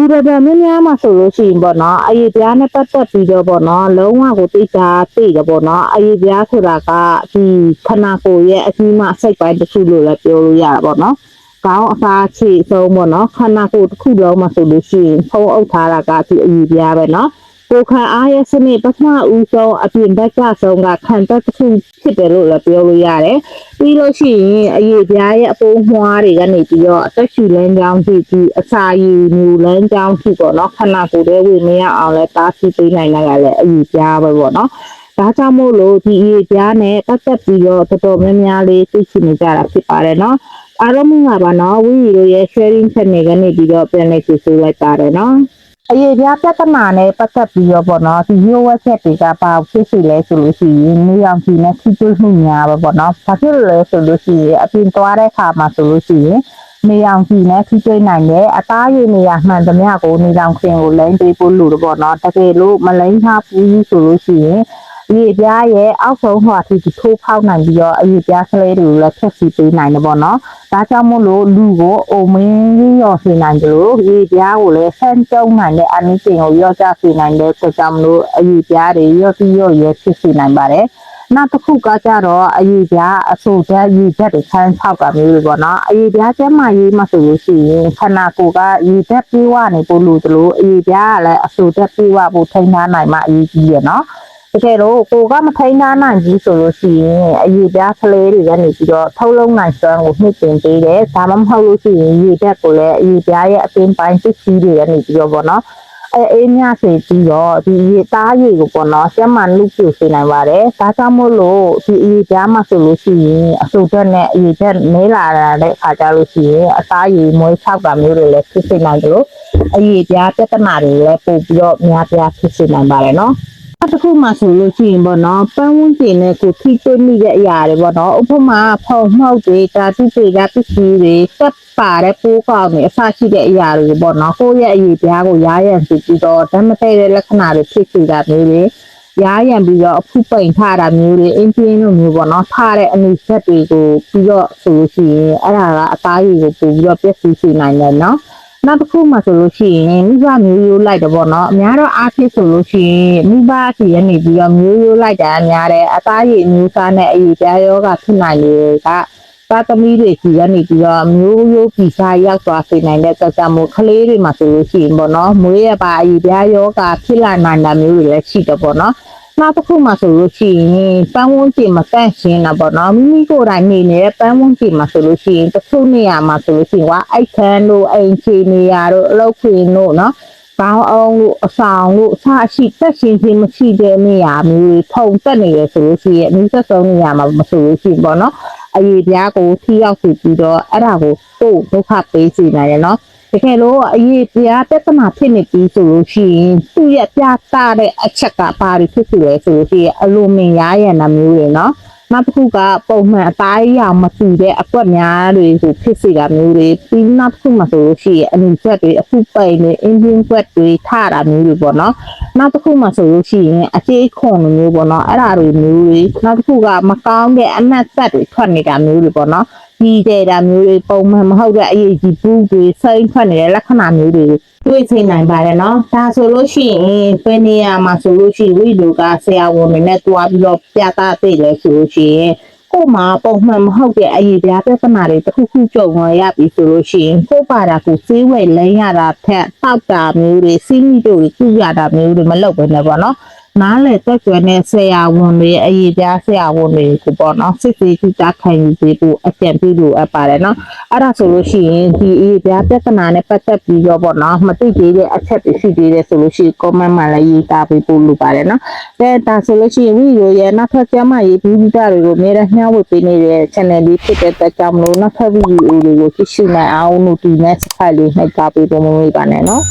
လူတော်တော်များများမှဆိုလို့ရှိရင်ပေါ့နော်အရေးပြားနဲ့ပတ်သက်ပြီးတော့ပေါ့နော်လုံးဝကိုသိတာသိတယ်ပေါ့နော်အရေးပြားဆိုတာကဒီခန္ဓာကိုယ်ရဲ့အကြီးမစိတ်ပိုင်းတစ်ခုလို့လည်းပြောလို့ရတာပေါ့နော်ကောင်းအစားချေဆုံးပေါ့နော်ခန္ဓာကိုယ်တစ်ခုလုံးမှာဆိုလို့ရှိရင်ဖုံးအုပ်ထားတာကဒီအရေးပြားပဲနော် ကိုယ်ခံအားရဲ့စနစ်ပထမဦးဆုံးအပြင်ဘက်ကဆုံးကခံတက်တစ်ခုဖြစ်တယ်လို့လည်းပြောလို့ရတယ်ပြီးလို့ရှိရင်အရေးပြားရဲ့အပိုးမွှားတွေကနေပြီးတော့အသက်ရှူလမ်းကြောင်းဖြစ်ပြီးအစာရည်မြူလမ်းကြောင်းဖြစ်ပေါ့နော်ခန္ဓာကိုယ်ရဲ့ဝင်မရအောင်လဲတားဆီးပေးနိုင်တာကလည်းအရေးပြားပဲပေါ့နော်ဒါကြောင့်မို့လို့ဒီအရေးပြားနဲ့ပတ်သက်ပြီးတော့တော်တော်များများလေးသိရှိနေကြတာဖြစ်ပါတယ်နော်အားလုံးမင်္ဂလာပါနော်ဝီရီတို့ရဲ့ sharing channel ကနေပြီးတော့ပြန်လည်ကြည့်ဆိုလိုက်ပါတယ်နော် အရေးပြပြဿနာနဲ့ပတ်သက်ပြီးတော့ပေါ့နော်ဒီမျိုးဝက်ချက်တွေကပါဖြစ်စီလဲဆိုလို့ရှိရင်နေအောင်ကြည့်နဲ့ထိတွေ့မှုများပဲပေါ့နော်ဘာဖြစ်လို့လဲဆိုလို့ရှိရင်အပြင်သွားတဲ့ခါမှာဆိုလို့ရှိရင်နေအောင်ကြည့်နဲ့ထိတွေ့နိုင်တဲ့အသားရည်နေရာမှန်သမျှကိုနေအောင်ခင်ကိုလိမ့်ပေးဖို့လိုတော့ပေါ့နော်တကယ်လို့မလိမ့်ထားဘူးဆိုလို့ရှိရင် အရေးပြားရဲ့အောက်ဆုံးဟောအထိထိုးဖောက်နိုင်ပြီးတော့အရေးပြားကလေးတွေကိုလည်းဖျက်ဆီးပေးနိုင်တယ်ပေါ့နော်ဒါကြောင့်မို့လို့လူကိုအိုမင်းကြီးရော်စေနိုင်တယ်လို့ရေပြားကိုလည်းဆန်းကျုံနိုင်တဲ့အနည်းတင်ကိုရော့ချစေနိုင်တဲ့အတွက်ကြောင့်မလို့အရေပြားတွေရော့ပြီးရော့ရဲဖြစ်စေနိုင်ပါတယ်။နောက်တစ်ခုကကြတော့အရေပြားအဆိုဓာတ်ရေဓာတ်တွေခန်းဆောက်ကမျိုးတွေပေါ့နော်။အရေပြားကျန်းမာရေးမှာဆိုလို့ရှိရင်ခန္ဓာကိုယ်ကရေဓာတ်ပြေးဝနေပို့လို့တလို့အရေပြားကလည်းအဆိုဓာတ်ပြေးဝဖို့ထိန်းထားနိုင်မှအရေးကြီးရနော်။ တကယ်တော့ကိုကမထိန်းထားနိုင်ဘူးဆိုလို့ရှိရင်အရေပြားကလေးတွေကနေပြီးတော့ထုတ်လုံးနိုင်စွမ်းကိုနှိမ့်တင်ပေးတယ်ဒါမှမဟုတ်လို့ရှိရင်ရေတက်ကိုလည်းအရေပြားရဲ့အပင်ပိုင်းစစ်စီးတွေကနေပြီးတော့ပေါ့နော်အဲအေးမြစေပြီးတော့ဒီရေသားရေကိုပေါ့နော်ကျမနုပြစေနိုင်ပါတယ်ဒါကြောင့်မို့လို့ဒီအရေပြားမှာဆိုလို့ရှိရင်အဆုတ်တက်နဲ့အရေတက်နေလာတဲ့အခါကျလို့ရှိရင်အသားရေမွေးဆောက်ကမျိုးတွေလည်းဖြစ်စေနိုင်တယ်လို့အရေပြားပြဿနာတွေလည်းပို့ပြီးတော့များပြားဖြစ်စေနိုင်ပါတယ်နော် အဲ့တစ်ခုမှဆိုလို့ရှိရင်ပေါ့နော်ပန်းဝန်းကျင်နဲ့ကိုထိတွေ့မိတဲ့အရာတွေပေါ့နော်ဥပမာဖုံမှောက်တွေတာတိတွေကပစ္စည်းတွေစက်ပါတဲ့ပိုးကောင်းတွေအစရှိတဲ့အရာတွေပေါ့နော်ကိုယ့်ရဲ့အရေးပြားကိုရားရံစီပြီးတော့ဓာတ်မတည့်တဲ့လက္ခဏာတွေဖြစ်စေတာမျိုးတွေရားရံပြီးတော့အဖုပိန်ထားတာမျိုးတွေအင်းပြင်းလိုမျိုးပေါ့နော်ထားတဲ့အနည်းဆက်တွေကိုပြီးတော့ဆိုလို့ရှိရင်အဲ့ဒါကအသားရည်ကိုပို့ပြီးတော့ပျက်စီးစေနိုင်တယ်နော် နောက်တစ်ခုမှဆိုလို့ရှိရင်မိဘမျိုးရိုးလိုက်တယ်ပေါ့နော်အများတော့အားဖြစ်ဆိုလို့ရှိရင်မိဘစီရနေပြီးတော့မျိုးရိုးလိုက်တာအများတယ်အသားရည်မျိုးစားနဲ့အည်ပြားယောဂဖြစ်နိုင်တွေကသာသမီတွေစီရနေပြီးတော့မျိုးရိုးပြီးစားရောက်သွားစေနိုင်တဲ့ကြောင့်မို့ကလေးတွေမှာဆိုလို့ရှိရင်ပေါ့နော်မွေးရပါအည်ပြားယောဂဖြစ်လာနိုင်တာမျိုးတွေလည်းရှိတယ်ပေါ့နော် နောက်တစ်ခုမှဆိုလို့ရှိရင်ပန်းဝန်းကျင်မှာတန့်ရှင်းတာပေါ့နော်မိမိကိုယ်တိုင်နေနေတဲ့ပန်းဝန်းကျင်မှာဆိုလို့ရှိရင်တစ်ခုနေရာမှာဆိုလို့ရှိရင်ကအိုက်ခန်းတို့အိမ်ချီနေရာတို့အလုပ်ခွင်တို့နော်ဘောင်းအောင်လို့အဆောင်လို့အစရှိတက်ရှင်းခြင်းမရှိတဲ့နေရာမျိုးတွေထုံတက်နေရဆိုလို့ရှိရင်အနည်းဆက်ဆုံးနေရာမှာမဆိုလို့ရှိရင်ပေါ့နော်အရေးပြားကိုထိရောက်စီပြီးတော့အဲ့ဒါကိုပို့ဒုက္ခပေးစီနိုင်တယ်နော် တကယ်လို့အရေးပြားပြဿနာဖြစ်နေပြီဆိုလို့ရှိရင်သူ့ရဲ့ပြတာတဲ့အချက်ကဘာတွေဖြစ်စီလဲဆိုလို့ရှိရင်အလိုမင်ရရနာမျိုးတွေနော်နောက်တစ်ခုကပုံမှန်အသားရမတူတဲ့အကွက်များတွေဆိုဖြစ်စီတာမျိုးတွေပြီးနောက်တစ်ခုမှဆိုလို့ရှိရင်အနီကွက်တွေအခုပိန်တွေအင်ဂျင်ကွက်တွေထတာမျိုးတွေပေါ့နော်နောက်တစ်ခုမှဆိုလို့ရှိရင်အသေးခွန်မျိုးပေါ့နော်အဲ့ဒါတွေမျိုးတွေနောက်တစ်ခုကမကောင်းတဲ့အနက်ဆက်တွေထွက်နေတာမျိုးတွေပေါ့နော် ကြီးတဲ့တာမျိုးတွေပုံမှန်မဟုတ်တဲ့အရေးကြီးဘူးတွေစိမ့်ထွက်နေတဲ့လက္ခဏာမျိုးတွေတွေ့သိနိုင်ပါတယ်နော်ဒါဆိုလို့ရှိရင်ဘယ်နေရာမှာဆိုလို့ရှိရင်ဝိလူကဆရာဝန်တွေနဲ့တွားပြီးတော့ပြသသိလဲဆိုလို့ရှိရင်ကို့မှာပုံမှန်မဟုတ်တဲ့အရေးပြပြဿနာတွေတစ်ခုခုကြုံရပြီဆိုလို့ရှိရင်ကို့ပါတာကိုစေးဝဲလိမ့်ရတာထက်တောက်တာမျိုးတွေစီးမိတို့တွေကုရတာမျိုးတွေမလုပ်ဘဲနဲ့ပေါ့နော် နားလေတက်ကြွတဲ့ဆရာဝန်တွေအရေးပြားဆရာဝန်တွေကိုပေါ့နော်စစ်စစ်ကြတာခံယူပေးဖို့အကြံပြုလို့အပ်ပါတယ်နော်အဲ့ဒါဆိုလို့ရှိရင်ဒီအရေးပြားပြဿနာနဲ့ပတ်သက်ပြီးတော့ပေါ့နော်မသိသေးတဲ့အချက်တွေရှိသေးတယ်ဆိုလို့ရှိရင် comment မှာလည်းရေးသားပေးဖို့လိုပါတယ်နော်အဲဒါဆိုလို့ရှိရင်ဗီဒီယိုရဲ့နောက်ထပ်ကျမရေးပြီးပြီးသားတွေကိုအများနဲ့မျှဝေပေးနေတဲ့ channel လေးဖြစ်တဲ့အတွက်ကြောင့်မလို့နောက်ထပ်ဗီဒီယိုတွေကိုကြည့်ရှုနိုင်အောင်လို့ဒီ next file လေးနှိပ်ထားပေးဖို့မမေ့ပါနဲ့နော်